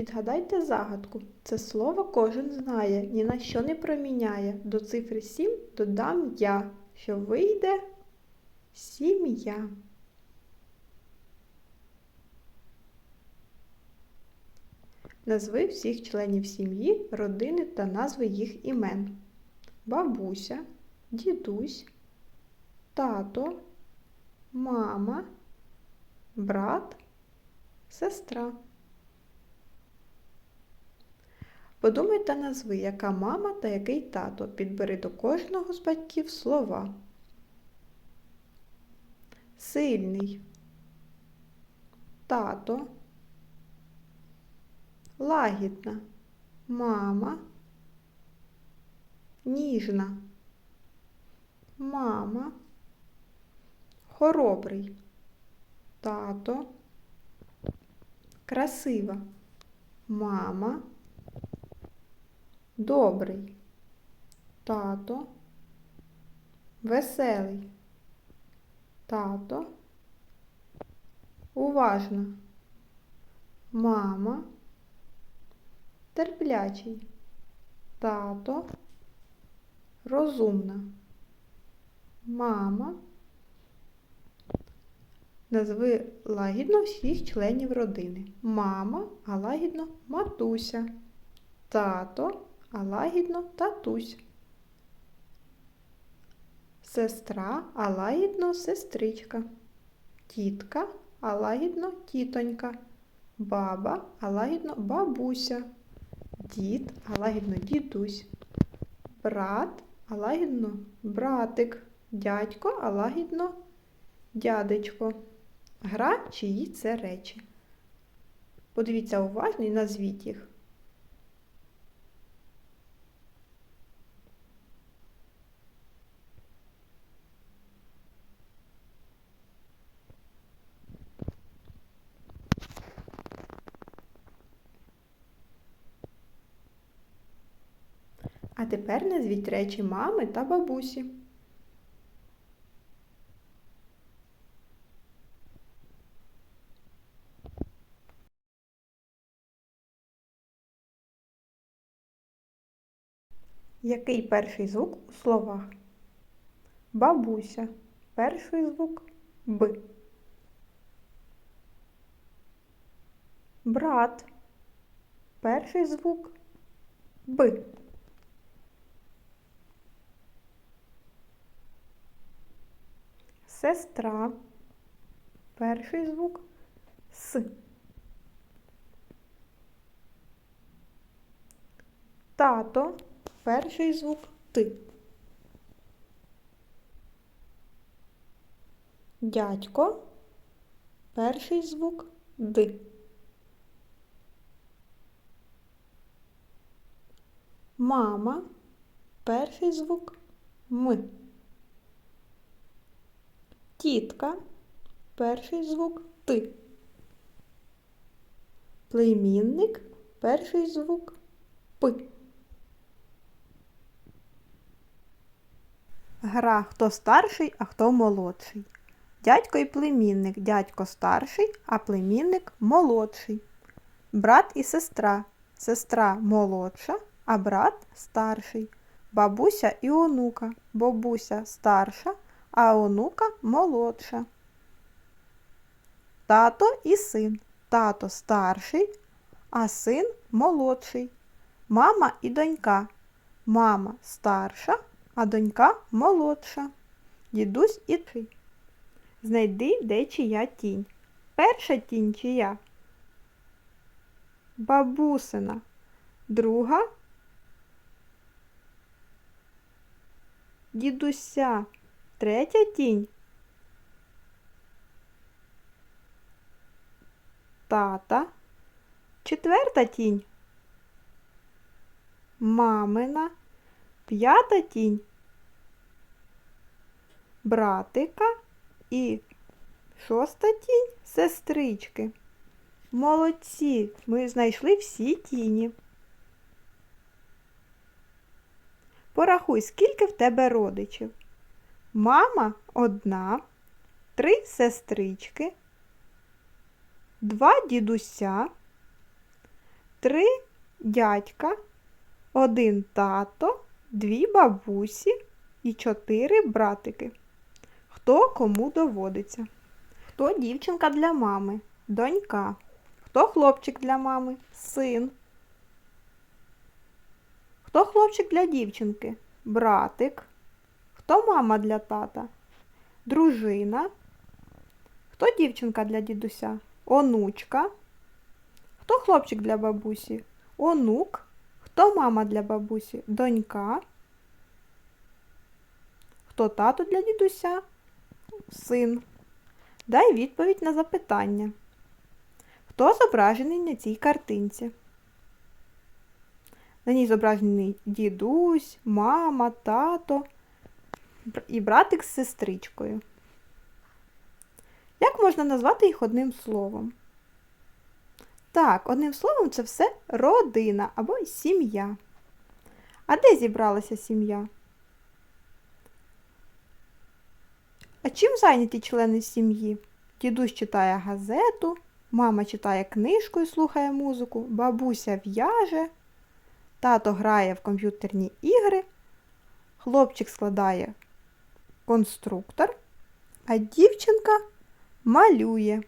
Відгадайте загадку. Це слово кожен знає, ні на що не проміняє. До цифри 7 додам я, що вийде сім'я. Назви всіх членів сім'ї, родини та назви їх імен. Бабуся, дідусь, тато, мама, брат, сестра. Подумай та назви, яка мама та який тато. Підбери до кожного з батьків слова. Сильний. Тато. Лагідна. Мама. Ніжна. Мама. Хоробрий. Тато. Красива. Мама. Добрий. Тато. Веселий. Тато. Уважна. Мама. Терплячий. Тато. Розумна. Мама. Назви лагідно всіх членів родини. Мама, а лагідно матуся. Тато, а лагідно татусь. Сестра, а лагідно сестричка. Тітка, а лагідно тітонька. Баба, а лагідно бабуся. Дід, а лагідно дідусь. Брат, а лагідно братик. Дядько, а лагідно дядечко. Гра, чиї це речі. Подивіться уважно і назвіть їх. А тепер назвіть речі мами та бабусі. Який перший звук у словах? Бабуся. Перший звук Б. Брат. Перший звук Б. Сестра. Перший звук С. Тато. Перший звук Т. Дядько. Перший звук Д. Мама. Перший звук М. Тітка. Перший звук Т. Племінник. Перший звук П. Гра хто старший, а хто молодший. Дядько і племінник. Дядько старший, а племінник молодший. Брат і сестра. Сестра молодша, а брат старший. Бабуся і онука. Бабуся старша, а онука молодша. Тато і син. Тато старший, а син молодший. Мама і донька. Мама старша, а донька молодша. Дідусь і ти. Знайди, де чия тінь. Перша тінь чия. Бабусина. Друга. Дідуся. Третя тінь. Тата. Четверта тінь. Мамина. П'ята тінь. Братика і шоста тінь сестрички. Молодці, ми знайшли всі тіні. Порахуй, скільки в тебе родичів. Мама одна, три сестрички, два дідуся, три дядька, один тато, дві бабусі і чотири братики. Хто кому доводиться? Хто дівчинка для мами? Донька. Хто хлопчик для мами? Син. Хто хлопчик для дівчинки? Братик. Хто мама для тата? Дружина. Хто дівчинка для дідуся? Онучка. Хто хлопчик для бабусі? Онук. Хто мама для бабусі? Донька. Хто тато для дідуся? Син. Дай відповідь на запитання. Хто зображений на цій картинці? На ній зображений дідусь, мама, тато і братик з сестричкою. Як можна назвати їх одним словом? Так, одним словом, це все родина або сім'я. А де зібралася сім'я? А чим зайняті члени сім'ї? Дідусь читає газету, мама читає книжку і слухає музику, бабуся в'яже, тато грає в комп'ютерні ігри, хлопчик складає конструктор, а дівчинка малює.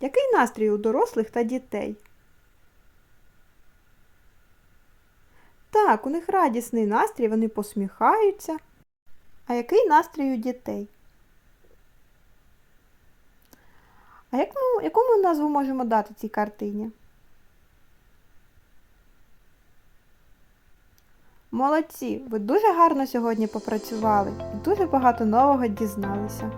Який настрій у дорослих та дітей? Так, у них радісний настрій, вони посміхаються. А який настрій у дітей? А як ми, яку назву можемо дати цій картині? Молодці! Ви дуже гарно сьогодні попрацювали і дуже багато нового дізналися.